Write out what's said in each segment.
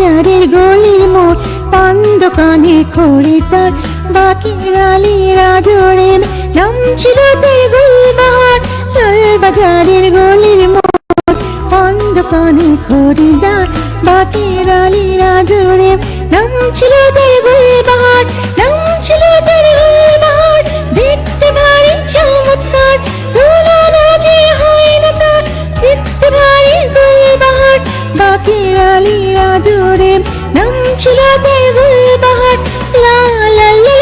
বাজারের গলির মোড় পান দোকানে খরিদার বাকির আলীর আদরে নাম ছিল তার গুলবাহার। লাল বাজারের গলির মোড় পান দোকানে খরিদার বাকির আলীর আদরে নাম ছিল তার গুলবাহার। নাম ছিল তার গুলবাহার, দেখতে ভারী চমৎকার। তার বাকির আলীর আদরে ঝুলাবে গুল বাহার লা লা লা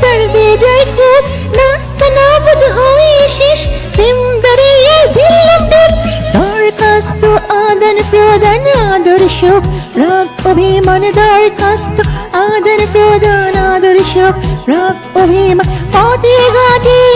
তার বেজায় খুব, নাস্তা নাবদ হয়ে শেষ। প্রেম দাঁড়িয়ে দিলাম ডুব দরখাস্ত আদান প্রদান আদর্শ। রাগ, অভিমান, দরখাস্ত আদান প্রদান আদর্শ। রাগ, অভিমান, পথে ঘাটে